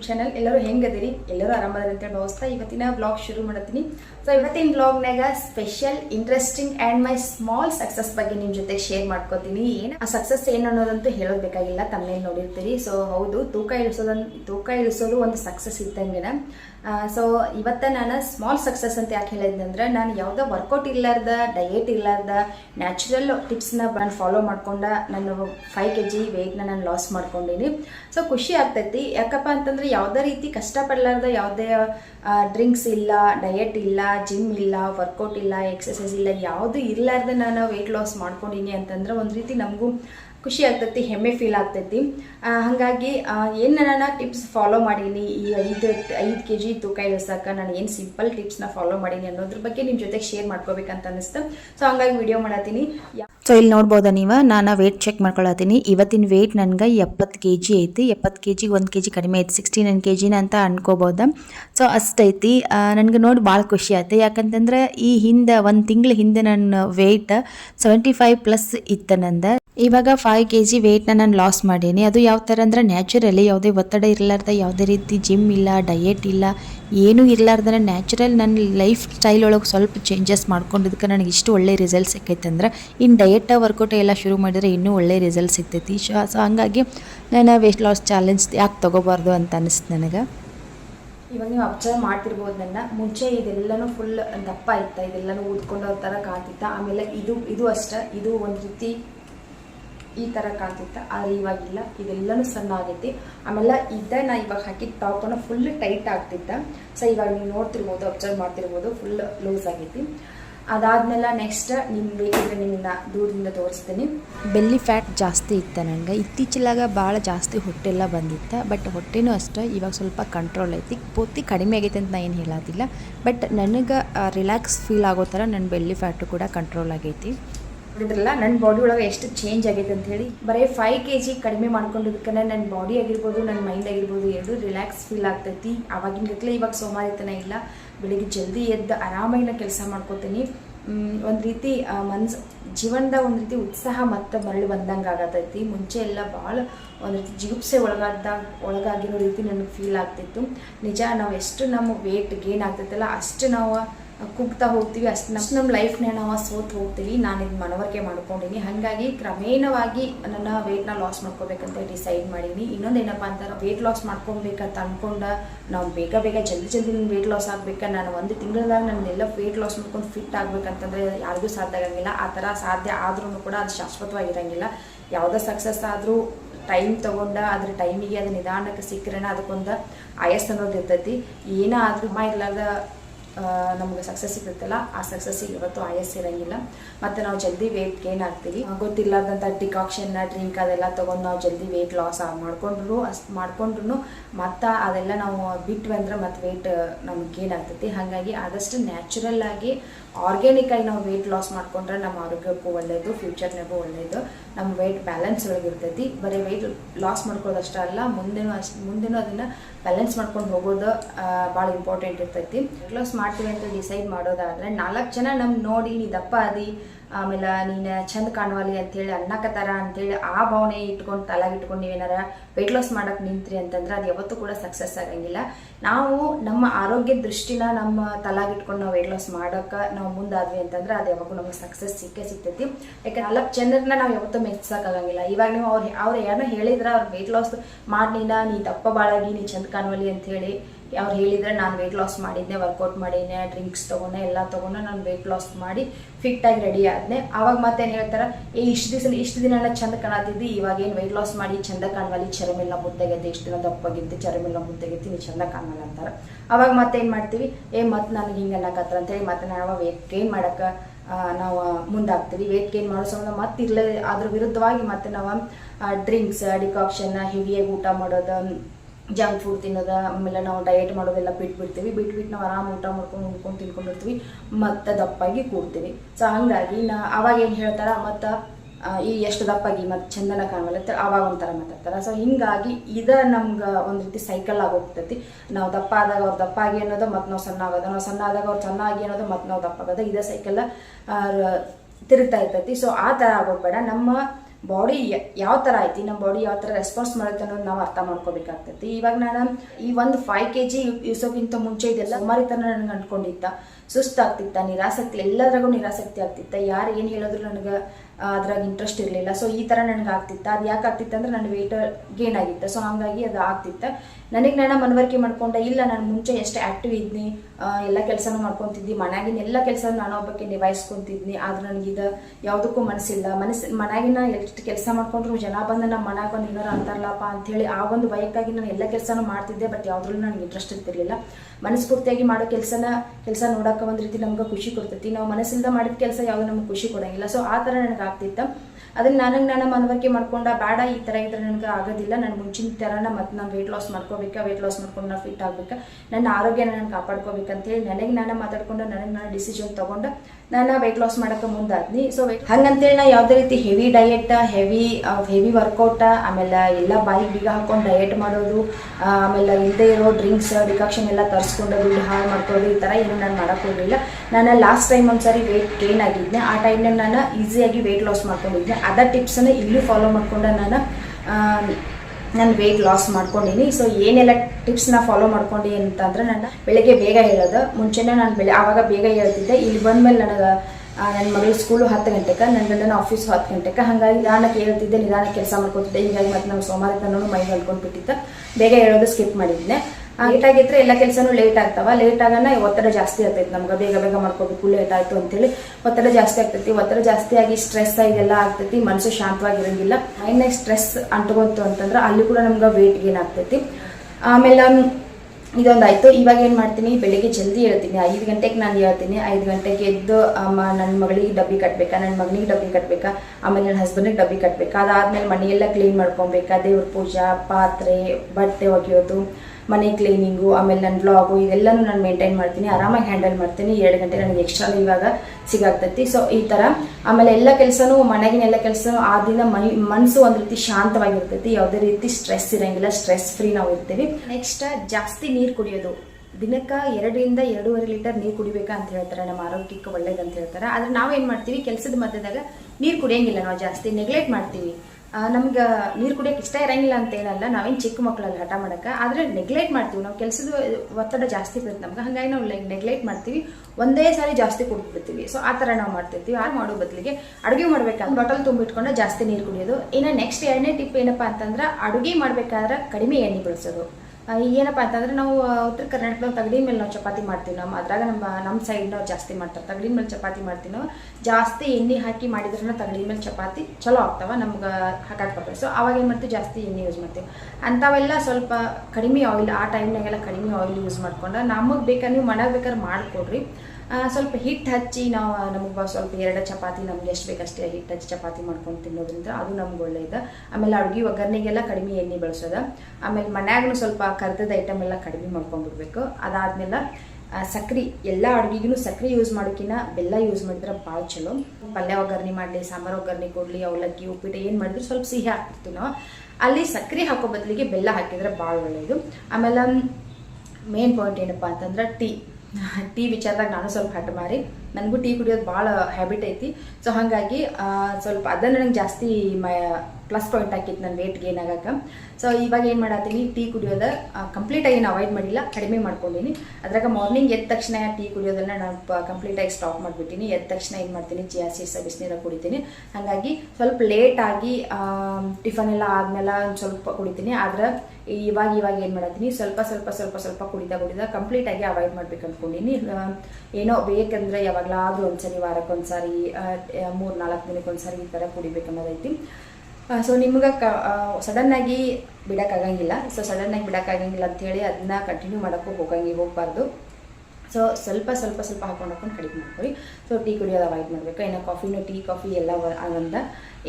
YouTube channel ಎಲ್ಲರೂ ಹೆಂಗದಿರಿ ಎಲ್ಲರೂ ಆರಾಮದಾರಿ ಅಂತೇಳಿ ಭಾವಿಸ್ತಾ ಇವತ್ತಿನ ಬ್ಲಾಗ್ ಶುರು ಮಾಡತ್ತೀನಿ ಸೊ ಇವತ್ತಿನ ಬ್ಲಾಗ್ನಾಗ special interesting and my small success ಬಗ್ಗೆ ನಿಮ್ಮ ಜೊತೆ ಶೇರ್ ಮಾಡ್ಕೋತೀನಿ. ಏನು ಆ ಸಕ್ಸಸ್ ಏನು ಅನ್ನೋದಂತೂ ಹೇಳೋದು ಬೇಕಾಗಿಲ್ಲ ತಮ್ಮೇಲೆ ನೋಡಿರ್ತೀರಿ. ಸೊ ಹೌದು, ತೂಕ ಇಳಿಸೋದನ್, ತೂಕ ಇಳಿಸೋದು ಒಂದು ಸಕ್ಸಸ್ ಇದ್ದಂಗೆನ. ಸೊ ಇವತ್ತ ನಾನು ಸ್ಮಾಲ್ ಸಕ್ಸಸ್ ಅಂತ ಯಾಕೆ ಹೇಳಿದ್ನಂದ್ರೆ ನಾನು ಯಾವುದೋ ವರ್ಕೌಟ್ ಇಲ್ಲಾರ್ದ ಡಯೆಟ್ ಇಲ್ಲಾರ್ದ ನ್ಯಾಚುರಲ್ ಟಿಪ್ಸ್ನ ನಾನು ಫಾಲೋ ಮಾಡ್ಕೊಂಡ ನಾನು ಫೈವ್ ಕೆ ಜಿ ವೆಯ್ಟ್ನ ನಾನು ಲಾಸ್ ಮಾಡ್ಕೊಂಡೀನಿ. ಸೊ ಖುಷಿ ಆಗ್ತೈತಿ. ಯಾಕಪ್ಪ ಅಂತಂದ್ರೆ ಯಾವುದೇ ರೀತಿ ಕಷ್ಟಪಡಲಾರ್ದ ಯಾವುದೇ ಡ್ರಿಂಕ್ಸ್ ಇಲ್ಲ ಡಯೆಟ್ ಇಲ್ಲ ಜಿಮ್ ಇಲ್ಲ ವರ್ಕೌಟ್ ಇಲ್ಲ ಎಕ್ಸಸೈಸ್ ಇಲ್ಲ, ಯಾವುದು ಇರಲಾರ್ದ ನಾನು ವೆಯ್ಟ್ ಲಾಸ್ ಮಾಡ್ಕೊಂಡಿನಿ ಅಂತಂದ್ರೆ ಒಂದು ರೀತಿ ನಮಗೂ ಖುಷಿ ಆಗ್ತೈತಿ, ಹೆಮ್ಮೆ ಫೀಲ್ ಆಗ್ತೈತಿ. ಹಾಗಾಗಿ ಏನು ನಾನು ಟಿಪ್ಸ್ ಫಾಲೋ ಮಾಡೀನಿ? ಈ ಐದು ಐದು ಕೆ ಜಿ ತೂಕ ಇಳಿಸೋಕೆ ನಾನು ಏನು ಸಿಂಪಲ್ ಟಿಪ್ಸ್ನ ಫಾಲೋ ಮಾಡೀನಿ ಅನ್ನೋದ್ರ ಬಗ್ಗೆ ನಿಮ್ಮ ಜೊತೆಗೆ ಶೇರ್ ಮಾಡ್ಕೋಬೇಕಂತ ಅನಿಸ್ತು ಸೊ ಹಂಗಾಗಿ ವಿಡಿಯೋ ಮಾಡತ್ತೀನಿ. ಸೊ ಇಲ್ಲಿ ನೋಡ್ಬೋದಾ ನೀವು? ನಾನು ವೇಟ್ ಚೆಕ್ ಮಾಡ್ಕೊಳತ್ತೀನಿ. ಇವತ್ತಿನ ವೇಟ್ ನನಗೆ ಎಪ್ಪತ್ತು ಕೆ ಜಿ ಐತಿ. ಎಪ್ಪತ್ತು ಕೆ ಜಿಗೆ ಒಂದು ಕೆ ಜಿ ಕಡಿಮೆ ಐತಿ. ಸಿಕ್ಸ್ಟಿ ನೈನ್ ಕೆ ಜಿನ ಅಂತ ಅನ್ಕೋಬೋದ? ಸೊ ಅಷ್ಟೈತಿ ನನಗೆ ನೋಡಿ ಭಾಳ ಖುಷಿ ಆಯ್ತು. ಯಾಕಂತಂದ್ರೆ ಈ ಹಿಂದೆ, ಒಂದು ತಿಂಗಳ ಹಿಂದೆ ನನ್ನ ವೇಟ್ ಸೆವೆಂಟಿ ಫೈವ್ ಪ್ಲಸ್ ಇತ್ತು ನಂದು. ಇವಾಗ ಫೈವ್ ಕೆ ಜಿ ವೇಟ್ನ ನಾನು ಲಾಸ್ ಮಾಡೀನಿ. ಅದು ಯಾವ ಥರ ಅಂದರೆ ನ್ಯಾಚುರಲಿ ಯಾವುದೇ ಒತ್ತಡ ಇರಲಾರ್ದ, ಯಾವುದೇ ರೀತಿ ಜಿಮ್ ಇಲ್ಲ ಡಯೆಟ್ ಇಲ್ಲ ಏನೂ ಇರಲಾರ್ದನೆ ನ್ಯಾಚುರಲ್ ನನ್ನ ಲೈಫ್ ಸ್ಟೈಲ್ ಒಳಗೆ ಸ್ವಲ್ಪ ಚೇಂಜಸ್ ಮಾಡ್ಕೊಂಡಿದ್ದಕ್ಕೆ ನನಗೆ ಇಷ್ಟು ಒಳ್ಳೆ ರಿಸಲ್ಟ್ ಸಿಕ್ಕೈತೆ ಅಂದ್ರೆ ಇನ್ನು ಡಯಟ್ ವರ್ಕೌಟ್ ಎಲ್ಲ ಶುರು ಮಾಡಿದರೆ ಇನ್ನೂ ಒಳ್ಳೆ ರಿಸಲ್ಟ್ ಸಿಗ್ತೈತಿ. ಸೊ ಸೊ, ಹಂಗಾಗಿ ನಾನು ವೇಸ್ಟ್ ಲಾಸ್ ಚಾಲೆಂಜ್ ಯಾಕೆ ತೊಗೋಬಾರ್ದು ಅಂತ ಅನ್ನಿಸ್ತು ನನಗೆ. ಇವಾಗ ನೀವು ಅಬ್ಸರ್ವ್ ಮಾಡ್ತಿರ್ಬೋದು ನನ್ನ. ಮುಂಚೆ ಇದೆಲ್ಲನೂ ಫುಲ್ ದಪ್ಪ ಇತ್ತ, ಇದೆಲ್ಲನೂ ಊದ್ಕೊಂಡವ್ರ ಥರ ಕಾಣ್ತಿತ್ತ. ಆಮೇಲೆ ಇದು ಇದು ಅಷ್ಟೇ. ಇದು ಒಂದು ರೀತಿ ಈ ಥರ ಕಾಣ್ತಿತ್ತ. ಆದರೆ ಇವಾಗಿಲ್ಲ. ಇದೆಲ್ಲನೂ ಸಣ್ಣ ಆಗೈತಿ. ಆಮೇಲೆ ಇದ ನಾ ಇವಾಗ ಹಾಕಿದ ಟಾಪನ್ನು ಫುಲ್ ಟೈಟ್ ಆಗ್ತಿತ್ತ ಸೊ ಇವಾಗ ನೀವು ನೋಡ್ತಿರ್ಬೋದು ಅಬ್ಸರ್ವ್ ಮಾಡ್ತಿರ್ಬೋದು ಫುಲ್ ಲೂಸ್ ಆಗೈತಿ. ಅದಾದ್ಮೇಲೆ ನೆಕ್ಸ್ಟ್ ನಿಮ್ಗೆ ಬೇಕಿದ್ರೆ ನಿಮ್ಮನ್ನ ದೂರದಿಂದ ತೋರಿಸ್ತೀನಿ. ಬೆಲ್ಲಿ ಫ್ಯಾಟ್ ಜಾಸ್ತಿ ಇತ್ತು ನನಗೆ ಇತ್ತೀಚಿಲಾಗ ಭಾಳ ಜಾಸ್ತಿ ಹೊಟ್ಟೆಲ್ಲ ಬಂದಿತ್ತು. ಬಟ್ ಹೊಟ್ಟೆನೂ ಅಷ್ಟೇ ಇವಾಗ ಸ್ವಲ್ಪ ಕಂಟ್ರೋಲ್ ಐತಿ. ಪೂರ್ತಿ ಕಡಿಮೆ ಆಗೈತೆ ಅಂತ ನಾ ಏನು ಹೇಳೋದಿಲ್ಲ ಬಟ್ ನನಗೆ ರಿಲ್ಯಾಕ್ಸ್ ಫೀಲ್ ಆಗೋ ಥರ ನನ್ನ ಬೆಲ್ಲಿ ಫ್ಯಾಟು ಕೂಡ ಕಂಟ್ರೋಲ್ ಆಗೈತಿ. ನೋಡಿದ್ರಲ್ಲ ನನ್ನ ಬಾಡಿ ಒಳಗೆ ಎಷ್ಟು ಚೇಂಜ್ ಆಗೈತೆ ಅಂತ ಹೇಳಿ, ಬರೀ ಫೈವ್ ಕೆ ಜಿ ಕಡಿಮೆ ಮಾಡ್ಕೊಂಡಿದ್ದಕ್ಕೆ ನನ್ನ ಬಾಡಿ ಆಗಿರ್ಬೋದು ನನ್ನ ಮೈಂಡ್ ಆಗಿರ್ಬೋದು, ಎರಡು ರಿಲ್ಯಾಕ್ಸ್ ಫೀಲ್ ಆಗ್ತೈತಿ. ಆವಾಗಿನ ಗಟ್ಲೆ ಇವಾಗ ಸೋಮಾರಿತನ ಇಲ್ಲ. ಬೆಳಿಗ್ಗೆ ಜಲ್ದಿ ಎದ್ದು ಆರಾಮಾಗಿ ಕೆಲಸ ಮಾಡ್ಕೋತೀನಿ. ಒಂದು ರೀತಿ ಮನ್ಸು, ಜೀವನದ ಒಂದು ರೀತಿ ಉತ್ಸಾಹ ಮತ್ತೆ ಮರಳಿ ಬಂದಂಗೆ ಆಗತೈತಿ. ಮುಂಚೆ ಎಲ್ಲ ಭಾಳ ಒಂದು ರೀತಿ ಜಿಗುಪ್ಸೆ ಒಳಗಾದ, ಒಳಗಾಗಿರೋ ರೀತಿ ನನಗೆ ಫೀಲ್ ಆಗ್ತಿತ್ತು. ನಿಜ ನಾವು ಎಷ್ಟು ನಮ್ಮ ವೇಟ್ ಗೇನ್ ಆಗ್ತೈತಲ್ಲ, ಅಷ್ಟು ನಾವು ಕುಗ್ತಾ ಹೋಗ್ತೀವಿ ಅಷ್ಟು ನಮ್ಮ ನಮ್ಮ ಲೈಫ್ನ ನಾವು ಸೋತು ಹೋಗ್ತೀವಿ. ನಾನು ಇದು ಮನವರಿಕೆ ಮಾಡ್ಕೊಂಡಿನಿ. ಹಾಗಾಗಿ ಕ್ರಮೇಣವಾಗಿ ನನ್ನ ವೇಟ್ನ ಲಾಸ್ ಮಾಡ್ಕೋಬೇಕಂತ ಡಿಸೈಡ್ ಮಾಡೀನಿ. ಇನ್ನೊಂದು ಏನಪ್ಪ ಅಂತಂದ್ರೆ ವೇಟ್ ಲಾಸ್ ಮಾಡ್ಕೊಬೇಕಂತ ಅಂದ್ಕೊಂಡ ನಾವು ಬೇಗ ಬೇಗ ಜಲ್ದಿ ಜಲ್ದಿ ವೆಯ್ಟ್ ಲಾಸ್ ಆಗ್ಬೇಕಾ. ನಾನು ಒಂದು ತಿಂಗಳದಾಗ ನನ್ನೆಲ್ಲ ವೇಟ್ ಲಾಸ್ ಮಾಡ್ಕೊಂಡು ಫಿಟ್ ಆಗ್ಬೇಕಂತಂದ್ರೆ ಯಾರಿಗೂ ಸಾಧ್ಯ ಆಗಂಗಿಲ್ಲ. ಆ ಥರ ಸಾಧ್ಯ ಆದ್ರೂ ಕೂಡ ಅದು ಶಾಶ್ವತವಾಗಿರಂಗಿಲ್ಲ. ಯಾವುದೇ ಸಕ್ಸಸ್ ಆದರೂ ಟೈಮ್ ತಗೊಂಡ ಅದ್ರ ಟೈಮಿಗೆ ಅದು ನಿಧಾನಕ್ಕೆ ಸಿಕ್ಕರೆ ಅದಕ್ಕೊಂದು ಆಯಸ್ ಅನ್ನೋದು ಇರ್ತೈತಿ. ಏನಾದ್ರೂ ಮಾ ಇರ್ಲಾರ್ದ ನಮ್ಗೆ ಸಕ್ಸಸ್ ಸಿಗುತ್ತಲ್ಲ? ಆ ಸಕ್ಸಸ್ಸಿಗೆ ಇವತ್ತು ಆಯಸ್ ಇರಂಗಿಲ್ಲ. ಮತ್ತು ನಾವು ಜಲ್ದಿ ವೇಟ್ ಗೇನ್ ಆಗ್ತೀವಿ. ಗೊತ್ತಿಲ್ಲದಂತ ಡಿಕಾಕ್ಷನ್ನ ಡ್ರಿಂಕ್ ಅದೆಲ್ಲ ತಗೊಂಡು ನಾವು ಜಲ್ದಿ ವೇಟ್ ಲಾಸ್ ಮಾಡ್ಕೊಂಡ್ರು, ಅಷ್ಟು ಮಾಡ್ಕೊಂಡ್ರು ಮತ್ತು ಅದೆಲ್ಲ ನಾವು ಬಿಟ್ವಿ ಅಂದ್ರೆ ಮತ್ತೆ ವೇಟ್ ನಮ್ಗೆ ಗೇನ್ ಆಗ್ತೈತಿ. ಹಾಗಾಗಿ ಆದಷ್ಟು ನ್ಯಾಚುರಲ್ ಆಗಿ ಆರ್ಗ್ಯಾನಿಕ್ ಆಗಿ ನಾವು ವೇಟ್ ಲಾಸ್ ಮಾಡ್ಕೊಂಡ್ರೆ ನಮ್ಮ ಆರೋಗ್ಯಕ್ಕೂ ಒಳ್ಳೆಯದು ಫ್ಯೂಚರ್ನಾಗೂ ಒಳ್ಳೆಯದು ನಮ್ಮ ವೆಯ್ಟ್ ಬ್ಯಾಲೆನ್ಸ್ ಒಳಗೆ ಇರ್ತೈತಿ. ಬರೀ ವೆಯ್ಟ್ ಲಾಸ್ ಮಾಡ್ಕೊಳ್ಳೋದಷ್ಟೇ ಅಲ್ಲ, ಮುಂದೆನೂ ಅಷ್ಟು, ಮುಂದೆನೂ ಅದನ್ನು ಬ್ಯಾಲೆನ್ಸ್ ಮಾಡ್ಕೊಂಡು ಹೋಗೋದು ಭಾಳ ಇಂಪಾರ್ಟೆಂಟ್ ಇರ್ತೈತಿ. ಲಾಸ್ ಮಾಡ್ತೀವಿ ಅಂತ ಡಿಸೈಡ್ ಮಾಡೋದಾದ್ರೆ ನಾಲ್ಕು ಜನ ನಮ್ಗೆ ನೋಡಿ, ನೀ ದಪ್ಪ ಅದಿ ಆಮೇಲೆ ನೀನು ಚಂದ ಕಾಣುವಲ್ಲಿ ಅಂತೇಳಿ ಅನ್ನಕತ್ತಾರ ಅಂತೇಳಿ ಆ ಭಾವನೆ ಇಟ್ಕೊಂಡು ತಲಾಗಿ ಇಟ್ಕೊಂಡು ನೀವೇನಾರ ವೆಯ್ಟ್ ಲಾಸ್ ಮಾಡಕ್ಕೆ ನಿಂತ್ರಿ ಅಂತಂದ್ರೆ ಅದು ಯಾವತ್ತೂ ಕೂಡ ಸಕ್ಸಸ್ ಆಗಂಗಿಲ್ಲ. ನಾವು ನಮ್ಮ ಆರೋಗ್ಯ ದೃಷ್ಟಿನ ನಮ್ಮ ತಲಾಗಿಟ್ಕೊಂಡು ನಾವು ವೆಯ್ಟ್ ಲಾಸ್ ಮಾಡೋಕೆ ನಾವು ಮುಂದಾದ್ವಿ ಅಂತಂದ್ರೆ ಅದು ಯಾವಾಗೂ ನಮಗೆ ಸಕ್ಸಸ್ ಸಿಕ್ಕೇ ಸಿಗ್ತೈತಿ ಯಾಕಂದ್ರೆ ನಾಲ್ಕು ಜನರನ್ನ ನಾವು ಯಾವತ್ತೂ ಮೆಚ್ಚಿಸೋಕ್ಕಾಗಂಗಿಲ್ಲ ಇವಾಗ ನೀವು ಅವ್ರು ಅವ್ರು ಏನೋ ಹೇಳಿದ್ರೆ ಅವ್ರು ವೆಯ್ಟ್ ಲಾಸ್ ಮಾಡಿನ ನೀ ದಪ್ಪ ಬಾಳಾಗಿ, ನೀ ಚಂದ ಕಾಣುವಲ್ಲಿ ಅಂತ ಹೇಳಿ ಅವ್ರು ಹೇಳಿದ್ರೆ ನಾನು ವೆಯ್ಟ್ ಲಾಸ್ ಮಾಡಿದ್ದೆ ವರ್ಕೌಟ್ ಮಾಡಿದ್ದೆ ಡ್ರಿಂಕ್ಸ್ ತೊಗೊಂಡೆ, ಎಲ್ಲ ತೊಗೊಂಡು, ನಾನು ವೆಯ್ಟ್ ಲಾಸ್ ಮಾಡಿ ಫಿಟ್ಟಾಗಿ ರೆಡಿ ಆದ್ನೆ. ಅವಾಗ ಮತ್ತೇನು ಹೇಳ್ತಾರೆ, ಏ, ಇಷ್ಟು ದಿವಸ ಇಷ್ಟು ದಿನ ಚಂದ ಕಾಣತಿದ್ದು, ಇವಾಗ ಏನು ವೆಯ್ಟ್ ಲಾಸ್ ಮಾಡಿ, ಚಂದ ಕಾಣವಲ್ಲಿ ಚರಮೆಲ್ಲ ಮುದ್ದೆಗೆದ್ದೆ ಇಷ್ಟು ದಿನ ದಪ್ಪಾಗಿದ್ದೆ ಚರಮೆಲ್ಲ ಮುದ್ದಾಗೈತಿ ನೀವು ಚಂದ ಕಾಣಲ್ಲ ಅಂತಾರೆ. ಅವಾಗ ಮತ್ತೆ ಏನು ಮಾಡ್ತೀವಿ, ಏ, ಮತ್ತೆ ನನಗೆ ಹಿಂಗೆ ಅಂತ ಅಂತೇಳಿ ಮತ್ತೆ ನಾವು ವೆಯ್ಟ್ ಗೇನ್ ಮಾಡೋಕೆ ನಾವು ಮುಂದಾಗ್ತೀವಿ. ವೇಟ್ ಗೇನ್ ಮಾಡೋ ಸಂಬಂಧ ಮತ್ತೆ ಇರಲೇ ಅದ್ರ ವಿರುದ್ಧವಾಗಿ ಮತ್ತೆ ನಾವು ಡ್ರಿಂಕ್ಸ್ ಡಿಕಾಕ್ಷನ್ ಹೆವಿಯಾಗಿ ಊಟ ಮಾಡೋದು ಜಂಕ್ ಫುಡ್ ತಿನ್ನೋದ, ಆಮೇಲೆ ನಾವು ಡಯಟ್ ಮಾಡೋದೆಲ್ಲ ಬಿಟ್ಬಿಡ್ತೀವಿ. ಬಿಟ್ಬಿಟ್ಟು ನಾವು ಆರಾಮ ಊಟ ಮಾಡ್ಕೊಂಡು ಉಣ್ಕೊಂಡು ತಿನ್ಕೊಂಡಿರ್ತೀವಿ. ಮತ್ತೆ ದಪ್ಪಾಗಿ ಕೂಡ್ತೀವಿ. ಸೊ ಹಂಗಾಗಿ ನಾ ಅವಾಗ ಏನು ಹೇಳ್ತಾರೆ, ಮತ್ತು ಈ ಎಷ್ಟು ದಪ್ಪಾಗಿ ಮತ್ತು ಚಂದನ ಕಾಣಲ್ಲ ಅವಾಗ ಒಂಥರ ಮಾತಾಡ್ತಾರೆ. ಸೊ ಹಿಂಗಾಗಿ ಇದು ನಮ್ಗೆ ಒಂದು ರೀತಿ ಸೈಕಲ್ ಆಗೋಗ್ತೈತಿ ನಾವು ದಪ್ಪ ಆದಾಗ ಅವ್ರು ದಪ್ಪ ಆಗಿ ಅನ್ನೋದು ಮತ್ತು ನಾವು ಸಣ್ಣ ಆಗೋದು ನಾವು ಸಣ್ಣ ಆದಾಗ ಅವ್ರು ಚೆನ್ನಾಗಿ ಅನ್ನೋದು ಮತ್ತು ನಾವು ದಪ್ಪ ಆಗೋದು ಇದೇ ಸೈಕಲ್ ತಿರುಗ್ತಾ ಇರ್ತೈತಿ. ಸೊ ಆ ಥರ ಆಗೋಗ್ಬೇಡ ನಮ್ಮ ಬಾಡಿ ಯಾವ ಥರ ಐತಿ, ನಮ್ಮ ಬಾಡಿ ಯಾವ ಥರ ರೆಸ್ಪಾನ್ಸ್ ಮಾಡುತ್ತೆ ಅನ್ನೋದು ನಾವು ಅರ್ಥ ಮಾಡ್ಕೋಬೇಕಾಗ್ತೈತಿ. ಇವಾಗ ನಾನು ಈ ಒಂದು ಫೈವ್ ಕೆ ಜಿ ಇಸೋಕ್ಕಿಂತ ಮುಂಚೆ ಇದೆಲ್ಲ ಸುಮಾರಿತನ ನನಗೆ ಅನ್ಕೊಂಡಿತ್ತ ಸುಸ್ತಾಗ್ತಿತ್ತ, ನಿರಾಸಕ್ತಿ ಎಲ್ಲದ್ರಾಗೂ ನಿರಾಸಕ್ತಿ ಆಗ್ತಿತ್ತ. ಯಾರು ಏನು ಹೇಳಿದ್ರು ನನಗೆ ಅದ್ರಾಗ ಇಂಟ್ರೆಸ್ಟ್ ಇರಲಿಲ್ಲ. ಸೊ ಈ ಥರ ನನಗೆ ಆಗ್ತಿತ್ತು. ಅದು ಯಾಕೆ ಆಗ್ತಿತ್ತು ಅಂದ್ರೆ ನನ್ನ ವೇಟ್ ಗೇನ್ ಆಗಿತ್ತು. ಸೊ ಹಾಗಾಗಿ ಅದು ಆಗ್ತಿತ್ತು. ನನಗೆ ನಾನು ಮನವರಿಕೆ ಮಾಡ್ಕೊಂಡೆ. ಇಲ್ಲ, ನಾನು ಮುಂಚೆ ಎಷ್ಟು ಆ್ಯಕ್ಟಿವ್ ಇದ್ನಿ. ಎಲ್ಲ ಕೆಲಸನೂ ಮಾಡ್ಕೊತಿದ್ದಿ. ಮನ್ಯಾಗಿನ ಎಲ್ಲ ಕೆಲಸ ನಾನು ಒಬ್ಬಕ್ಕೆ ನಿಭಾಯಿಸ್ಕೊತಿದ್ನಿ. ಆದ್ರೆ ನನಗಿದು ಯಾವುದಕ್ಕೂ ಮನಸ್ಸಿಲ್ಲ ಮನಸ್ಸು, ಮನ್ಯಾಗಿನ ಎಷ್ಟು ಕೆಲಸ ಮಾಡ್ಕೊಂಡ್ರು ಜನ ಬಂದು ನಮ್ಮ ಮನ್ಯಾಗ ಬಂದು ಏನಾರು ಅಂತಾರಲ್ಲಪ್ಪ ಅಂಥೇಳಿ ಆ ಒಂದು ಭಯಕ್ಕಾಗಿ ನಾನು ಎಲ್ಲ ಕೆಲಸನೂ ಮಾಡ್ತಿದ್ದೆ. ಬಟ್ ಯಾವುದ್ರಲ್ಲೂ ನನಗೆ ಇಂಟ್ರೆಸ್ಟ್ ಇರ್ತಿರ್ಲಿಲ್ಲ. ಮನಸ್ಫೂರ್ತಿಯಾಗಿ ಮಾಡೋ ಕೆಲಸನ, ಕೆಲಸ ನೋಡೋಕೆ ಒಂದು ರೀತಿ ನಮ್ಗೆ ಖುಷಿ ಕೊಡ್ತೈತಿ. ನಾವು ಮನಸ್ಸಿಂದ ಮಾಡಿದ ಕೆಲಸ ಯಾವುದು ನಮ್ಗೆ ಖುಷಿ ಕೊಡಂಗಿಲ್ಲ. ಸೊ ಆ ಥರ ನನಗೆ ಆಗ್ತಿತ್ತು ಅದನ್ನ ನನಗೆ ನಾನು ಮನವರಿಕೆ ಮಾಡ್ಕೊಂಡ ಬೇಡ, ಈ ಥರ ಇದ್ರೆ ನನಗೆ ಆಗೋದಿಲ್ಲ. ನಾನು ಮುಂಚಿನ ಥರನ ಮತ್ತೆ ನಾನು ವೆಯ್ಟ್ ಲಾಸ್ ಮಾಡ್ಕೋಬೇಕಾ ವೆಯ್ಟ್ ಲಾಸ್ ಮಾಡ್ಕೊಂಡು ನಾನು ಫಿಟ್ ಆಗ್ಬೇಕ. ನನ್ನ ಆರೋಗ್ಯನ ನಾನು ಕಾಪಾಡ್ಕೋಬೇಕಂತೇಳಿ ನನಗೆ ನಾನು ಮಾತಾಡ್ಕೊಂಡು, ನನಗೆ ನಾನು ಡಿಸಿಷನ್ ತೊಗೊಂಡು ನಾನು ವೆಯ್ಟ್ ಲಾಸ್ ಮಾಡೋಕೆ ಮುಂದಾದ್ನಿ. ಸೊ ವೆಯ್ಟ್ ಹಂಗಂತೇಳಿ ನಾ ಯಾವುದೇ ರೀತಿ heavy diet heavy heavy workout ಆಮೇಲೆ ಎಲ್ಲ ಬಾಯಿ ಬೀಗ ಹಾಕೊಂಡು ಡಯೆಟ್ ಮಾಡೋದು ಆಮೇಲೆ ಇಲ್ಲದೆ ಇರೋ ಡ್ರಿಂಕ್ಸ್ ಡಿಕಾಕ್ಷನ್ ಎಲ್ಲ ತರಿಸ್ಕೊಂಡು ದುಡ್ಡು ಹಾಳು ಮಾಡ್ಕೊಳ್ಳೋದು, ಈ ಥರ ಏನು ನಾನು ಮಾಡೋಕ್ಕೋಗಿಲ್ಲ ನಾನು ಲಾಸ್ಟ್ ಟೈಮ್ ಒಂದ್ಸರಿ ವೆಯ್ಟ್ ಗೇನ್ ಆಗಿದ್ದೆ ಆ ಟೈಮ್ನಲ್ಲಿ ನಾನು ಈಸಿಯಾಗಿ ವೆಯ್ಟ್ ಲಾಸ್ ಮಾಡ್ಕೊಂಡಿದ್ದೆ ಅದ ಟಿಪ್ಸನ್ನು ಇಲ್ಲೂ ಫಾಲೋ ಮಾಡಿಕೊಂಡು ನಾನು ನಾನು ವೇಟ್ ಲಾಸ್ ಮಾಡ್ಕೊಂಡಿನಿ. ಸೊ ಏನೆಲ್ಲ ಟಿಪ್ಸ್ನ ಫಾಲೋ ಮಾಡ್ಕೊಂಡು ಅಂತಂದ್ರೆ ನಾನು ಬೆಳಗ್ಗೆ ಬೇಗ ಹೇಳೋದು ಮುಂಚೆನೇ ನಾನು ಬೆಳೆ, ಆವಾಗ ಬೇಗ ಹೇಳ್ತಿದ್ದೆ ಇಲ್ಲಿ ಬಂದ್ಮೇಲೆ ನನಗೆ ನನ್ನ ಮಗಳು ಸ್ಕೂಲು ಹತ್ತು ಗಂಟೆಗೆ ನನ್ನ ಗಂಡನ ಆಫೀಸ್ ಹತ್ತು ಗಂಟೆಗೆ ಹಾಗಾಗಿ ನಿಧಾನಕ್ಕೆ ಹೇಳ್ತಿದ್ದೆ ನಿಧಾನಕ್ಕೆ ಕೆಲಸ ಮಾಡ್ಕೊತಿದ್ದೆ. ಹೀಗಾಗಿ ಮತ್ತು ನಾವು ಸೋಮಾರಿತನೂ ಮೈ ಹೊಲ್ಕೊಂಡು ಬಿಟ್ಟಿದ್ದೆ. ಬೇಗ ಹೇಳೋದು ಸ್ಕಿಪ್ ಮಾಡಿದ್ದೆ ಲೇಟ್ ಆಗಿದ್ರೆ ಎಲ್ಲ ಕೆಲಸನೂ ಲೇಟ್ ಆಗ್ತಾವ. ಲೇಟ್ ಆಗೋಣ ಒತ್ತಡ ಜಾಸ್ತಿ ಆಗ್ತೈತೆ. ನಮ್ಗೆ ಬೇಗ ಬೇಗ ಮಾಡ್ಕೋಬೇಕು. ಲೇಟ್ ಆಯಿತು ಅಂತೇಳಿ ಒತ್ತಡ ಜಾಸ್ತಿ ಆಗ್ತೈತಿ. ಒತ್ತಡ ಜಾಸ್ತಿ ಆಗಿ ಸ್ಟ್ರೆಸ್ ಇದೆಲ್ಲ ಆಗ್ತೈತಿ. ಮನಸ್ಸು ಶಾಂತವಾಗಿರಂಗಿಲ್ಲ. ಮೈಂಡ್ನಾಗ ಸ್ಟ್ರೆಸ್ ಅಂಟ್ಕೊಂತು ಅಂತಂದ್ರೆ ಅಲ್ಲಿ ಕೂಡ ನಮ್ಗೆ ವೇಟ್ ಗೇನ್ ಆಗ್ತೈತಿ. ಆಮೇಲೆ ಇದೊಂದಾಯ್ತು ಇವಾಗ ಏನು ಮಾಡ್ತೀನಿ? ಬೆಳಿಗ್ಗೆ ಜಲ್ದಿ ಹೇಳ್ತೀನಿ ಐದು ಗಂಟೆಗೆ ನಾನು ಹೇಳ್ತೀನಿ ಐದು ಗಂಟೆಗೆ ಎದ್ದು ಅಮ್ಮ ನನ್ನ ಮಗಳಿಗೆ ಡಬ್ಬಿ ಕಟ್ಟಬೇಕಾ ನನ್ನ ಮಗನಿಗೆ ಡಬ್ಬಿ ಕಟ್ಟಬೇಕಾ ಆಮೇಲೆ ನನ್ನ ಹಸ್ಬೆಂಡಿಗೆ ಡಬ್ಬಿ ಕಟ್ಟಬೇಕಾ ಅದಾದ್ಮೇಲೆ ಮನೆಯೆಲ್ಲ ಕ್ಲೀನ್ ಮಾಡ್ಕೊಬೇಕಾ? ದೇವ್ರ ಪೂಜಾ, ಪಾತ್ರೆ, ಬಟ್ಟೆ ಒಗೆಯೋದು. ಮನೆ ಕ್ಲೀನಿಂಗು ಆಮೇಲೆ ನನ್ನ ಬ್ಲಾಗು ಇದೆಲ್ಲನೂ ನಾನು ಮೇಂಟೈನ್ ಮಾಡ್ತೀನಿ. ಆರಾಮಾಗಿ ಹ್ಯಾಂಡಲ್ ಮಾಡ್ತೀನಿ. ಎರಡು ಗಂಟೆ ನನಗೆ ಎಕ್ಸ್ಟ್ರಾ ಇವಾಗ ಸಿಗಾಗ್ತೈತಿ ಸೊ ಈ ಥರ ಆಮೇಲೆ ಎಲ್ಲ ಕೆಲಸನೂ ಮನೆಗಿನ ಎಲ್ಲ ಕೆಲಸನೂ ಆ ದಿನ ಮೈ ಮನಸ್ಸು ಒಂದು ರೀತಿ ಶಾಂತವಾಗಿರ್ತೈತಿ. ಯಾವುದೇ ರೀತಿ ಸ್ಟ್ರೆಸ್ ಇರೋಂಗಿಲ್ಲ. ಸ್ಟ್ರೆಸ್ ಫ್ರೀ ನಾವು ಇರ್ತೀವಿ. ನೆಕ್ಸ್ಟ್ ಜಾಸ್ತಿ ನೀರು ಕುಡಿಯೋದು. ದಿನಕ್ಕೆ ಎರಡರಿಂದ ಎರಡೂವರೆ ಲೀಟರ್ ನೀರು ಕುಡಿಬೇಕಾ ಅಂತ ಹೇಳ್ತಾರೆ. ನಮ್ಮ ಆರೋಗ್ಯಕ್ಕೆ ಒಳ್ಳೇದಂತ ಹೇಳ್ತಾರೆ. ಆದರೆ ನಾವೇನು ಮಾಡ್ತೀವಿ? ಕೆಲಸದ ಮಧ್ಯದಾಗ ನೀರು ಕುಡಿಯಂಗಿಲ್ಲ ನಾವು ಜಾಸ್ತಿ. ನೆಗ್ಲೆಕ್ಟ್ ಮಾಡ್ತೀವಿ. ನಮ್ಗೆ ನೀರು ಕುಡಿಯೋಕೆ ಇಷ್ಟ ಇರಂಗಿಲ್ಲ ಅಂತ ಏನಲ್ಲ, ನಾವೇನು ಚಿಕ್ಕ ಮಕ್ಕಳಲ್ಲಿ ಹಠ ಮಾಡೋಕೆ ಆದರೆ ನೆಗ್ಲೆಕ್ಟ್ ಮಾಡ್ತೀವಿ. ನಾವು ಕೆಲಸದ ಒತ್ತಡ ಜಾಸ್ತಿ ಬರುತ್ತೆ ನಮ್ಗೆ. ಹಾಗಾಗಿ ನಾವು ನೆಗ್ಲೆಕ್ಟ್ ಮಾಡ್ತೀವಿ. ಒಂದೇ ಸಾರಿ ಜಾಸ್ತಿ ಕುಡಿದ್ಬಿಡ್ತೀವಿ. ಸೊ ಆ ಥರ ನಾವು ಮಾಡ್ತಿರ್ತೀವಿ. ಆ ಮಾಡೋ ಬದಲಿಗೆ ಅಡುಗೆ ಮಾಡ್ಬೇಕಾದ್ರೆ ಬಾಟಲ್ ತುಂಬಿಟ್ಕೊಂಡು ಜಾಸ್ತಿ ನೀರು ಕುಡಿಯೋದು. ಇನ್ನು ನೆಕ್ಸ್ಟ್ ಎರಡನೇ ಟಿಪ್ ಏನಪ್ಪ ಅಂತಂದ್ರೆ, ಅಡುಗೆ ಮಾಡಬೇಕಾದ್ರೆ ಕಡಿಮೆ ಎಣ್ಣೆ ಬಳಸೋದು. ಏನಪ್ಪ ಅಂತಂದ್ರೆ ನಾವು ಉತ್ತರ ಕರ್ನಾಟಕದಾಗ ತಗಡಿ ಮೇಲೆ ನಾವು ಚಪಾತಿ ಮಾಡ್ತೀವಿ. ನಾವು ಅದ್ರಾಗ ನಮ್ಮ ನಮ್ಮ ಸೈಡ್ ನಾವು ಜಾಸ್ತಿ ಮಾಡ್ತಾರೆ. ತಗಡಿ ಮೇಲೆ ಚಪಾತಿ ಮಾಡ್ತೀವಿ ನಾವು. ಜಾಸ್ತಿ ಎಣ್ಣೆ ಹಾಕಿ ಮಾಡಿದ್ರೂ ತಗಡಿ ಮೇಲೆ ಚಪಾತಿ ಚಲೋ ಆಗ್ತಾವ, ನಮ್ಗೆ ಹಾಕಕ್ಕೆ ಬರ್ತದೆ. ಸೊ ಅವಾಗ ಏನು ಮಾಡ್ತೀವಿ? ಜಾಸ್ತಿ ಎಣ್ಣೆ ಯೂಸ್ ಮಾಡ್ತೀವಿ. ಅಂಥವೆಲ್ಲ ಸ್ವಲ್ಪ ಕಡಿಮೆ ಆಯಿಲ್ ಆ ಟೈಮ್ನಾಗೆಲ್ಲ ಕಡಿಮೆ ಆಯಿಲ್ ಯೂಸ್ ಮಾಡ್ಕೊಂಡು ನಮಗೆ ಬೇಕಾದ್ರೆ ನೀವು ಮನೆಗೆ ಬೇಕಾದ್ರೆ ಮಾಡಿಕೊಡ್ರಿ. ಸ್ವಲ್ಪ ಹಿಟ್ಟು ಹಚ್ಚಿ ನಾವು, ನಮಗೆ ಸ್ವಲ್ಪ ಎರಡು ಚಪಾತಿ ನಮ್ಗೆ ಎಷ್ಟು ಬೇಕಷ್ಟೇ ಹಿಟ್ಟು ಹಚ್ಚಿ ಚಪಾತಿ ಮಾಡ್ಕೊಂಡು ತಿನ್ನೋದ್ರಿಂದ ಅದು ನಮ್ಗೆ ಒಳ್ಳೆಯದು ಆಮೇಲೆ ಅಡುಗೆ ಒಗ್ಗರಣೆಗೆಲ್ಲ ಕಡಿಮೆ ಎಣ್ಣೆ ಬಳಸೋದು. ಆಮೇಲೆ ಮನ್ಯಾಗೂ ಸ್ವಲ್ಪ ಕರ್ದದ ಐಟಮ್ ಎಲ್ಲ ಕಡಿಮೆ ಮಾಡ್ಕೊಂಡ್ಬಿಡ್ಬೇಕು. ಅದಾದ್ಮೇಲೆ ಸಕ್ರೆ, ಎಲ್ಲ ಅಡುಗೆಗೂ ಸಕ್ರೆ ಯೂಸ್ ಮಾಡೋಕ್ಕಿಂತ ಬೆಲ್ಲ ಯೂಸ್ ಮಾಡಿದ್ರೆ ಭಾಳ ಚಲೋ. ಪಲ್ಯ ಒಗ್ಗರಣೆ ಮಾಡಲಿ, ಸಾಂಬಾರು ಒಗ್ಗರಣೆ ಕೊಡಲಿ, ಅವಲಕ್ಕಿ, ಉಪ್ಪಿಟ್ಟು ಏನು ಮಾಡಿದ್ರು ಸ್ವಲ್ಪ ಸಿಹಿ ಹಾಕ್ತಿರ್ತೀವಿ ನಾವು ಅಲ್ಲಿ ಸಕ್ರೆ ಹಾಕೋ ಬದಲಿಗೆ ಬೆಲ್ಲ ಹಾಕಿದ್ರೆ ಭಾಳ ಒಳ್ಳೆಯದು ಆಮೇಲೆ ಮೇನ್ ಪಾಯಿಂಟ್ ಏನಪ್ಪ ಅಂತಂದ್ರೆ ಟೀ ಟೀ ವಿಚಾರದಾಗ ನಾನು ಸ್ವಲ್ಪ ಹಠ ಮಾರಿ ನನಗೂ ಟೀ ಕುಡಿಯೋದು ಭಾಳ ಹ್ಯಾಬಿಟ್ ಐತಿ. ಸೊ ಹಾಗಾಗಿ ಸ್ವಲ್ಪ ಅದನ್ನು ನನಗೆ ಜಾಸ್ತಿ ಮ ಪ್ಲಸ್ ಪಾಯಿಂಟ್ ಹಾಕಿತ್ತು ನನ್ನ ವೇಟ್ ಗೇನ್ ಆಗಕ್ಕೆ. ಸೊ ಇವಾಗ ಏನು ಮಾಡತ್ತೀನಿ, ಟೀ ಕುಡಿಯೋದು ಕಂಪ್ಲೀಟಾಗಿ ಏನು ಅವಾಯ್ಡ್ ಮಾಡಿಲ್ಲ, ಕಡಿಮೆ ಮಾಡ್ಕೊಂಡೀನಿ. ಅದ್ರಾಗ ಮಾರ್ನಿಂಗ್ ಎದ್ದ ತಕ್ಷಣ ಟೀ ಕುಡಿಯೋದನ್ನ ನಾನು ಕಂಪ್ಲೀಟಾಗಿ ಸ್ಟಾಪ್ ಮಾಡಿಬಿಟ್ಟಿನಿ. ಎದ್ದ ತಕ್ಷಣ ಏನು ಮಾಡ್ತೀನಿ, ಚಿಯಾ ಸೀಡ್ಸ್ ಬಿಸಿನೀರ ಕುಡಿತೀನಿ. ಹಾಗಾಗಿ, ಸ್ವಲ್ಪ ಲೇಟಾಗಿ ಟಿಫನ್ ಎಲ್ಲ ಆದ್ಮೇಲೆ ಸ್ವಲ್ಪ ಕುಡಿತೀನಿ. ಆದ್ರೆ, ಇವಾಗ ಇವಾಗ ಏನು ಮಾಡತ್ತೀನಿ, ಸ್ವಲ್ಪ ಸ್ವಲ್ಪ ಸ್ವಲ್ಪ ಸ್ವಲ್ಪ ಕುಡಿತಾ ಕುಡಿತಾ ಕಂಪ್ಲೀಟಾಗಿ ಅವಾಯ್ಡ್ ಮಾಡ್ಬೇಕು ಅಂದ್ಕೊಂಡಿನಿ ಏನೋ ಬೇಕಂದ್ರೆ ಯಾವಾಗಲಾದ್ರೂ ಒಂದ್ಸರಿ ವಾರಕ್ಕೊಂದ್ಸಾರಿ ಮೂರು ನಾಲ್ಕು ದಿನಕ್ಕೊಂದ್ಸರಿ ಈ ಥರ ಕುಡಿಬೇಕು ಅನ್ನೋದೈತಿ ಸೊ ನಿಮ್ಗೆ ಕ ಸಡನ್ನಾಗಿ ಬಿಡೋಕ್ಕಾಗಂಗಿಲ್ಲ. ಸೊ ಸಡನ್ನಾಗಿ ಬಿಡೋಕ್ಕಾಗಂಗಿಲ್ಲ ಅಂಥೇಳಿ ಅದನ್ನ ಕಂಟಿನ್ಯೂ ಮಾಡೋಕ್ಕೂ ಹೋಗಂಗಿ ಹೋಗಬಾರ್ದು. ಸೊ ಸ್ವಲ್ಪ ಸ್ವಲ್ಪ ಸ್ವಲ್ಪ ಹಾಕೊಂಡು ಹಾಕೊಂಡು ಕಡಿಮೆ ಮಾಡ್ಕೊಳ್ಳಿ ಸೊ ಟೀ ಕುಡಿಯೋದು ಅವಾಯ್ಡ್ ಮಾಡಬೇಕು. ಇನ್ನು ಕಾಫಿನೂ ಟೀ ಕಾಫಿ ಎಲ್ಲ ಆಗಂದ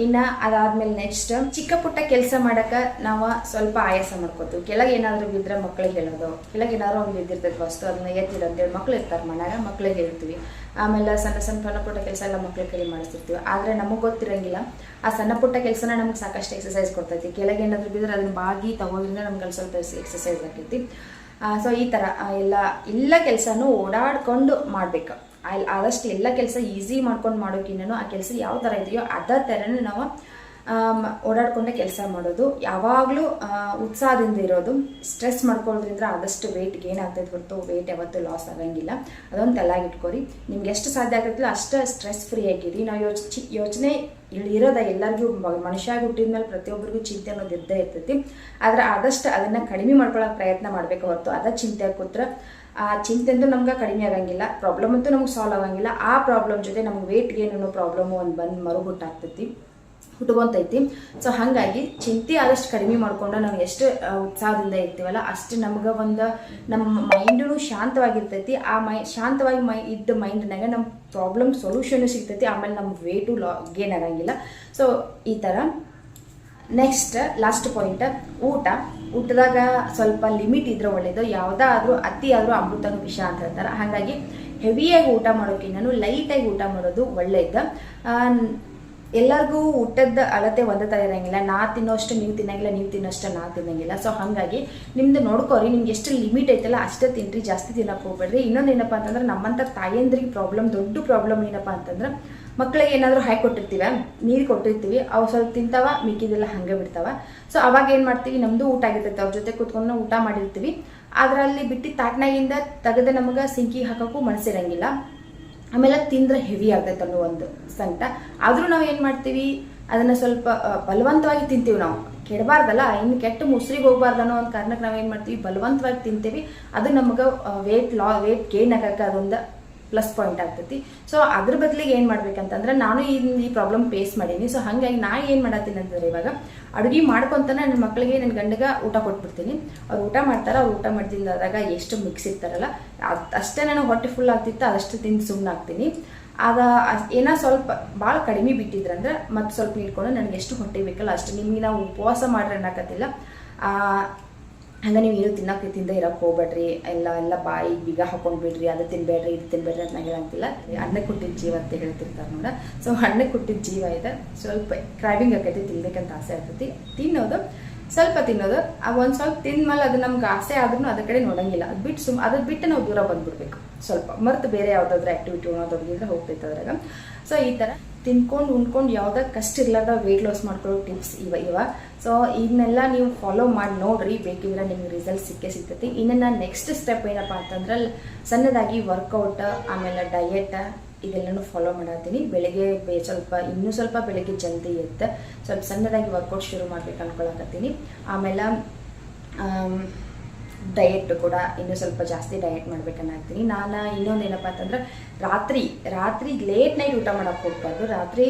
ಇನ್ನು ಅದಾದಮೇಲೆ ನೆಕ್ಸ್ಟ್ ಚಿಕ್ಕ ಪುಟ್ಟ ಕೆಲಸ ಮಾಡೋಕೆ ನಾವು ಸ್ವಲ್ಪ ಆಯಾಸ ಮಾಡ್ಕೋತೀವಿ. ಕೆಳಗೆ ಏನಾದರೂ ಬಿದ್ದರೆ ಮಕ್ಳಿಗೆ ಹೇಳೋದು. ಕೆಳಗೆ ಏನಾದರೂ ಒಂದು ಬಿದ್ದಿರ್ತೈತೆ ವಸ್ತು ಅದನ್ನ ಎತ್ತಿಡು ಅಂತೇಳಿ ಮಕ್ಳು ಇರ್ತಾರೆ ಮನ್ಯಾಗ ಮಕ್ಳಿಗೆ ಹೇಳ್ತೀವಿ. ಆಮೇಲೆ ಸಣ್ಣ ಸಣ್ಣ ಸಣ್ಣ ಪುಟ್ಟ ಕೆಲಸ ಎಲ್ಲ ಮಕ್ಕಳ ಕೈ ಮಾಡಿಸ್ತಿರ್ತೀವಿ. ಆದರೆ ನಮಗೆ ಗೊತ್ತಿರಂಗಿಲ್ಲ. ಆ ಸಣ್ಣ ಪುಟ್ಟ ಕೆಲಸನ ನಮ್ಗೆ ಸಾಕಷ್ಟು ಎಕ್ಸಸೈಸ್ ಕೊಡ್ತೈತಿ. ಕೆಳಗೆ ಏನಾದರೂ ಬಿದ್ದರೆ ಅದನ್ನ ಬಾಗಿ ತಗೋದ್ರಿಂದ ನಮ್ಗೆ ಸ್ವಲ್ಪ ಎಕ್ಸಸೈಸ್ ಆಗ್ತೈತಿ. ಸೊ ಈ ಥರ ಎಲ್ಲ ಎಲ್ಲ ಕೆಲಸನೂ ಓಡಾಡ್ಕೊಂಡು ಮಾಡ್ಬೇಕು. ಆದಷ್ಟು ಎಲ್ಲ ಕೆಲಸ ಈಸಿ ಮಾಡ್ಕೊಂಡು ಮಾಡೋಕ್ಕಿಂತನೂ ಆ ಕೆಲಸ ಯಾವ ಥರ ಇದೆಯೋ ಅದೇ ಥರನೇ ನಾವು ಓಡಾಡ್ಕೊಂಡೆ ಕೆಲಸ ಮಾಡೋದು. ಯಾವಾಗಲೂ ಉತ್ಸಾಹದಿಂದ ಇರೋದು. ಸ್ಟ್ರೆಸ್ ಮಾಡ್ಕೊಳ್ಳೋದ್ರಿಂದ ಆದಷ್ಟು ವೆಯ್ಟ್ ಗೇನ್ ಆಗ್ತೈತೆ ಹೊರತು ವೆಯ್ಟ್ ಯಾವತ್ತೂ ಲಾಸ್ ಆಗಂಗಿಲ್ಲ. ಅದೊಂದು ತಲೆಯಾಗಿ ಇಟ್ಕೊರಿ ನಿಮ್ಗೆ ಎಷ್ಟು ಸಾಧ್ಯ ಆಗ್ತೈತಿಲ್ಲ ಅಷ್ಟು ಸ್ಟ್ರೆಸ್ ಫ್ರೀ ಆಗಿರಿ. ನಾವು ಯೋಚ್ ಯೋಚನೆ ಇಲ್ಲಿ ಇರೋದ ಎಲ್ಲರಿಗೂ ಮನುಷ್ಯಾಗಿ ಮನುಷ್ಯ ಹುಟ್ಟಿದ ಮೇಲೆ ಪ್ರತಿಯೊಬ್ಬರಿಗೂ ಚಿಂತೆ ಅನ್ನೋದು ಇದ್ದೇ ಇರ್ತೈತಿ. ಆದ್ರೆ ಆದಷ್ಟು ಅದನ್ನ ಕಡಿಮೆ ಮಾಡ್ಕೊಳ್ಳೋಕೆ ಪ್ರಯತ್ನ ಮಾಡ್ಬೇಕು ಹೊರತು. ಅದ ಚಿಂತೆ ಕೂತ್ರೆ, ಆ ಚಿಂತೆ ಅಂತೂ ನಮ್ಗೆ ಕಡಿಮೆ ಆಗಂಗಿಲ್ಲ. ಪ್ರಾಬ್ಲಮ್ ಅಂತೂ ನಮ್ಗೆ ಸಾಲ್ವ್ ಆಗಂಗಿಲ್ಲ. ಆ ಪ್ರಾಬ್ಲಮ್ ಜೊತೆ ನಮ್ಗೆ ವೇಟ್ ಗೇನ್ ಅನ್ನೋ ಪ್ರಾಬ್ಲಮ್ ಒಂದು ಬಂದು ಮರುಗುಟ್ಟಾಗ್ತೈತಿ ಹುಟ್ಕೊಂತೈತಿ ಸೊ ಹಾಗಾಗಿ ಚಿಂತೆ ಆದಷ್ಟು ಕಡಿಮೆ ಮಾಡ್ಕೊಂಡು ನಾವು ಎಷ್ಟು ಉತ್ಸಾಹದಿಂದ ಇರ್ತೀವಲ್ಲ, ಅಷ್ಟು ನಮ್ಗೆ ಒಂದು ನಮ್ಮ ಮೈಂಡು ಶಾಂತವಾಗಿರ್ತೈತಿ. ಆ ಮೈ, ಶಾಂತವಾಗಿ ಮೈ, ಇದ್ದ ಮೈಂಡ್ನಾಗ ನಮ್ಮ ಪ್ರಾಬ್ಲಮ್ ಸೊಲ್ಯೂಷನು ಸಿಗ್ತೈತಿ. ಆಮೇಲೆ ನಮ್ಮ ವೇಟು ಲಾ, ಗೇನ್ ಆಗಂಗಿಲ್ಲ. ಸೊ ಈ ಥರ ನೆಕ್ಸ್ಟ್ ಲಾಸ್ಟ್ ಪಾಯಿಂಟ್ ಊಟ. ಊಟದಾಗ ಸ್ವಲ್ಪ ಲಿಮಿಟ್ ಇದ್ರೆ ಒಳ್ಳೇದು. ಯಾವುದಾದ್ರೂ ಅತಿ ಆದರೂ ಅಮೃತ ವಿಷ ಅಂತ ಹೇಳ್ತಾರೆ. ಹಾಗಾಗಿ ಹೆವಿಯಾಗಿ ಊಟ ಮಾಡೋಕ್ಕಿಂತ ಲೈಟಾಗಿ ಊಟ ಮಾಡೋದು ಒಳ್ಳೆಯದು ಎಲ್ಲರಿಗೂ ಊಟದ ಅಳತೆ ಒಂದೇ ಥರ ಇರಂಗಿಲ್ಲ. ನಾ ತಿನ್ನೋಷ್ಟು ನೀವು ತಿನ್ನಂಗಿಲ್ಲ, ನೀವು ತಿನ್ನೋಷ್ಟು ನಾ ತಿನ್ನಂಗಿಲ್ಲ. ಸೊ ಹಾಗಾಗಿ ನಿಮ್ದು ನೋಡ್ಕೋರಿ, ನಿಮ್ಗೆ ಎಷ್ಟು ಲಿಮಿಟ್ ಐತಲ್ಲ ಅಷ್ಟೇ ತಿನ್ರಿ, ಜಾಸ್ತಿ ತಿನ್ನಕ್ಕೆ ಹೋಗ್ಬೇಡ್ರಿ. ಇನ್ನೊಂದು ಏನಪ್ಪ ಅಂತಂದ್ರೆ ನಮ್ಮಂಥ ತಾಯಂದ್ರಿಗೆ ಪ್ರಾಬ್ಲಮ್ ದೊಡ್ಡ ಪ್ರಾಬ್ಲಮ್ ಏನಪ್ಪ ಅಂತಂದ್ರೆ ಮಕ್ಕಳಿಗೆ ಏನಾದರೂ ಹಾಯ್ ಕೊಟ್ಟಿರ್ತೀವ, ನೀರು ಕೊಟ್ಟಿರ್ತೀವಿ, ಅವು ಸ್ವಲ್ಪ ತಿಂತಾವ, ಮಿಕ್ಕಿದೆಲ್ಲ ಹಂಗೆ ಬಿಡ್ತಾವ. ಸೊ ಅವಾಗ ಏನು ಮಾಡ್ತೀವಿ ನಮ್ಮದು ಊಟ ಆಗಿರ್ತೈತೆ, ಅವ್ರ ಜೊತೆ ಕೂತ್ಕೊಂಡು ಊಟ ಮಾಡಿರ್ತೀವಿ. ಅದರಲ್ಲಿ ಬಿಟ್ಟು ತಾಟ್ನಾಗಿಂದ ತೆಗೆದು ನಮಗೆ ಸಿಂಕಿ ಹಾಕೋಕ್ಕೂ ಮನಸ್ಸಿರಂಗಿಲ್ಲ. ಆಮೇಲೆ ತಿಂದ್ರೆ ಹೆವಿ ಆಗ್ತೈತೆ ಅನ್ನೋ ಒಂದು ಸಂಕಟ. ಆದರೂ ನಾವು ಏನು ಮಾಡ್ತೀವಿ? ಅದನ್ನು ಸ್ವಲ್ಪ ಬಲವಂತವಾಗಿ ತಿಂತೀವಿ ನಾವು. ಕೆಡಬಾರ್ದಲ್ಲ, ಇನ್ನು ಕೆಟ್ಟ ಮುಸ್ರಿಗೆ ಹೋಗ್ಬಾರ್ದು ಅನ್ನೋ ಒಂದು ಕಾರಣಕ್ಕೆ ನಾವು ಏನು ಮಾಡ್ತೀವಿ? ಬಲವಂತವಾಗಿ ತಿಂತೀವಿ. ಅದು ನಮಗೆ ವೇಟ್ ಲಾ ವೇಟ್ ಗೇನ್ ಆಗಕ್ಕೆ ಅದೊಂದು ಪ್ಲಸ್ ಪಾಯಿಂಟ್ ಆಗ್ತೈತಿ. ಸೊ ಅದ್ರ ಬದಲಿಗೆ ಏನು ಮಾಡ್ಬೇಕಂತಂದ್ರೆ ನಾನು ಈ ಪ್ರಾಬ್ಲಮ್ ಫೇಸ್ ಮಾಡೀನಿ. ಸೊ ಹಾಗಾಗಿ ನಾ ಏನು ಮಾಡತ್ತೀನಿ ಅಂತಂದ್ರೆ ಇವಾಗ ಅಡುಗೆ ಮಾಡ್ಕೊಂತಾನೆ ನನ್ನ ಮಕ್ಕಳಿಗೆ ನನ್ನ ಗಂಡಗ ಊಟ ಕೊಟ್ಬಿಡ್ತೀನಿ. ಅವ್ರು ಊಟ ಮಾಡ್ತಾರೆ, ಅವ್ರು ಊಟ ಮಾಡ್ತಿದ್ದಾದಾಗ ಎಷ್ಟು ಮಿಕ್ಸ್ ಇರ್ತಾರಲ್ಲ ಅಷ್ಟೇ ನಾನು ಹೊಟ್ಟೆ ಫುಲ್ ಆಗ್ತಿತ್ತು, ಅದಷ್ಟು ತಿಂದು ಸುಮ್ಮನೆ ಆಗ್ತೀನಿ. ಆಗ ಏನೋ ಸ್ವಲ್ಪ ಭಾಳ ಕಡಿಮೆ ಬಿಟ್ಟಿದ್ರಂದ್ರೆ ಮತ್ತೆ ಸ್ವಲ್ಪ ಇಟ್ಕೊಂಡು ನನಗೆ ಎಷ್ಟು ಹೊಟ್ಟೆ ಬೇಕಲ್ಲ ಅಷ್ಟು. ನಿಮಗೆ ನಾವು ಉಪವಾಸ ಮಾಡ್ರೆ ಅನ್ನಕತ್ತಿಲ್ಲ ಹಂಗೆ ನೀವು ಏನು ತಿನ್ನಕ್ಕೆ ತಿಂದೇ ಇರಕ್ಕೆ ಹೋಗ್ಬೇಡ್ರಿ. ಎಲ್ಲ ಎಲ್ಲ ಬಾಯಿ ಬೀಗ ಹಾಕೊಂಡು ಬಿಡ್ರಿ ಅದು ತಿನ್ಬೇಡ್ರಿ, ಇದು ತಿನ್ಬೇಡ್ರಿ ಅಂತ ಹೇಳಂಗಿಲ್ಲ. ಅಣ್ಣಕ್ಕೆ ಕೊಟ್ಟಿದ್ದ ಜೀವ ಅಂತ ಹೇಳ್ತಿರ್ತಾರೆ ನೋಡ. ಸೊ ಹಣ್ಣಕ್ಕೆ ಕೊಟ್ಟಿದ್ದ ಜೀವ ಇದೆ. ಸ್ವಲ್ಪ ಕ್ರಾವಿಂಗ್ ಆಕೈತಿ ತಿನ್ಬೇಕಂತ ಆಸೆ ಆಗ್ತೈತಿ ತಿನ್ನೋದು, ಸ್ವಲ್ಪ ತಿನ್ನೋದು. ಆ ಒಂದು ಸ್ವಲ್ಪ ತಿಂದ್ಮೇಲೆ ಅದು ನಮ್ಗೆ ಆಸೆ ಆದ್ರೂ ಅದ ಕಡೆ ನೋಡಂಗಿಲ್ಲ. ಅದು ಬಿಟ್ಟು ಸುಮ್, ಅದ್ರ ಬಿಟ್ಟು ನಾವು ದೂರ ಬಂದ್ಬಿಡ್ಬೇಕು. ಸ್ವಲ್ಪ ಮರ್ತು ಬೇರೆ ಯಾವುದಾದ್ರೂ ಆ್ಯಕ್ಟಿವಿಟಿ ಅನ್ನೋದೊಳಗಿದ್ರೆ ಹೋಗ್ತೈತೆ ಅದ್ರಾಗ. ಸೊ ಈ ಥರ ತಿನ್ಕೊಂಡು ಉಂಡ್ಕೊಂಡು ಯಾವುದೇ ಕಷ್ಟ ಇರ್ಲಾರ್ದ ವೆಯ್ಟ್ ಲಾಸ್ ಮಾಡ್ಕೊಳ್ಳೋ ಟಿಪ್ಸ್ ಇವ ಇವ. ಸೊ ಇದನ್ನೆಲ್ಲ ನೀವು ಫಾಲೋ ಮಾಡಿ ನೋಡ್ರಿ, ಬೇಕಿದ್ರೆ ನಿಮ್ಗೆ ರಿಸಲ್ಟ್ ಸಿಕ್ಕೇ ಸಿಗ್ತೈತಿ. ಇನ್ನು ನಾನು ನೆಕ್ಸ್ಟ್ ಸ್ಟೆಪ್ ಏನಪ್ಪ ಅಂತಂದ್ರೆ, ಸಣ್ಣದಾಗಿ ವರ್ಕೌಟ್ ಆಮೇಲೆ ಡಯೆಟ್ ಇದೆಲ್ಲನೂ ಫಾಲೋ ಮಾಡತ್ತೀನಿ ಬೆಳಿಗ್ಗೆ ಬೇ ಸ್ವಲ್ಪ, ಇನ್ನೂ ಸ್ವಲ್ಪ ಬೆಳಿಗ್ಗೆ ಜಲ್ದಿ ಎದ್ದು ಸ್ವಲ್ಪ ಸಣ್ಣದಾಗಿ ವರ್ಕೌಟ್ ಶುರು ಮಾಡ್ಬೇಕು ಅನ್ಕೊಳಕತ್ತೀನಿ. ಆಮೇಲೆ ಡಯಟ್ ಕೂಡ ಇನ್ನೂ ಸ್ವಲ್ಪ ಜಾಸ್ತಿ ಡಯಟ್ ಮಾಡ್ಬೇಕನ್ನಾಗ್ತೀನಿ ನಾನು ಇನ್ನೊಂದು ಏನಪ್ಪ ಅಂತಂದ್ರೆ ರಾತ್ರಿ ರಾತ್ರಿ ಲೇಟ್ ನೈಟ್ ಊಟ ಮಾಡೋಕ್ಕೆ ಹೋಗ್ಬಾರ್ದು. ರಾತ್ರಿ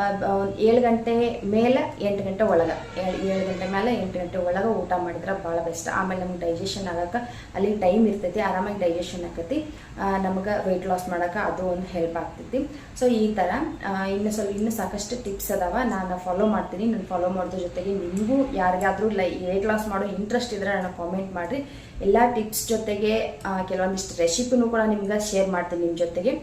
ಒಂದ್ ಏಳು ಗಂಟೆ ಮೇಲೆ ಎಂಟು ಗಂಟೆ ಒಳಗೆ. ಏಳು ಗಂಟೆ ಮೇಲೆ ಎಂಟು ಗಂಟೆ ಒಳಗೆ ಊಟ ಮಾಡಿದ್ರೆ ಭಾಳ ಬೆಸ್ಟ್ ಆಮೇಲೆ ನಮ್ಗೆ ಡೈಜೆಷನ್ ಆಗಕ್ಕೆ ಅಲ್ಲಿ ಟೈಮ್ ಇರ್ತೈತಿ, ಆರಾಮಾಗಿ ಡೈಜೆಷನ್ ಆಕೈತಿ. ನಮಗೆ ವೆಯ್ಟ್ ಲಾಸ್ ಮಾಡೋಕೆ ಅದು ಒಂದು ಹೆಲ್ಪ್ ಆಗ್ತೈತಿ. ಸೊ ಈ ಥರ ಇನ್ನು ಸ್ವಲ್ಪ, ಇನ್ನು ಸಾಕಷ್ಟು ಟಿಪ್ಸ್ ಅದಾವ, ನಾನು ಫಾಲೋ ಮಾಡ್ತೀನಿ. ನಾನು ಫಾಲೋ ಮಾಡೋದ್ರ ಜೊತೆಗೆ ನಿಮಗೂ ಯಾರಿಗಾದರೂ ಲೈ ವೆಯ್ಟ್ ಲಾಸ್ ಮಾಡೋ ಇಂಟ್ರೆಸ್ಟ್ ಇದ್ರೆ ನಾನು ಕಾಮೆಂಟ್ ಮಾಡಿರಿ. ಎಲ್ಲ ಟಿಪ್ಸ್ ಜೊತೆಗೆ ಕೆಲವೊಂದಿಷ್ಟು ರೆಸಿಪಿನೂ ಕೂಡ ನಿಮ್ಗೆ ಶೇರ್ ಮಾಡ್ತೀನಿ ನಿಮ್ಮ ಜೊತೆಗೆ.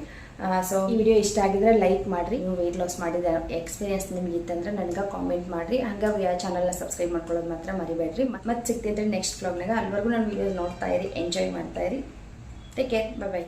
ಸೊ ಈ ವಿಡಿಯೋ ಇಷ್ಟ ಆಗಿದ್ರೆ ಲೈಕ್ ಮಾಡಿರಿ. ನೀವು ವೆಯ್ಟ್ ಲಾಸ್ ಮಾಡಿದ ಎಕ್ಸ್ಪೀರಿಯನ್ಸ್ ನಿಮ್ಗೆ ಇತ್ತಂದ್ರೆ ನನಗೆ ಕಾಮೆಂಟ್ ಮಾಡಿರಿ. ಹಂಗೆ ಚಾನಲ್ನ ಸಬ್ಸ್ಕ್ರೈಬ್ ಮಾಡ್ಕೊಳ್ಳೋದು ಮಾತ್ರ ಮರಿಬೇಡ್ರಿ. ಮತ್ತೆ ಸಿಗ್ತಿದ್ರೆ ನೆಕ್ಸ್ಟ್ ಬ್ಲಾಗ್ನಾಗ ಅಲ್ಲಿವರೆಗೂ ನಾನು ವಿಡಿಯೋ ನೋಡ್ತಾ ಇರಿ ಎಂಜಾಯ್ ಮಾಡ್ತಾ ಇರಿ. Take care bye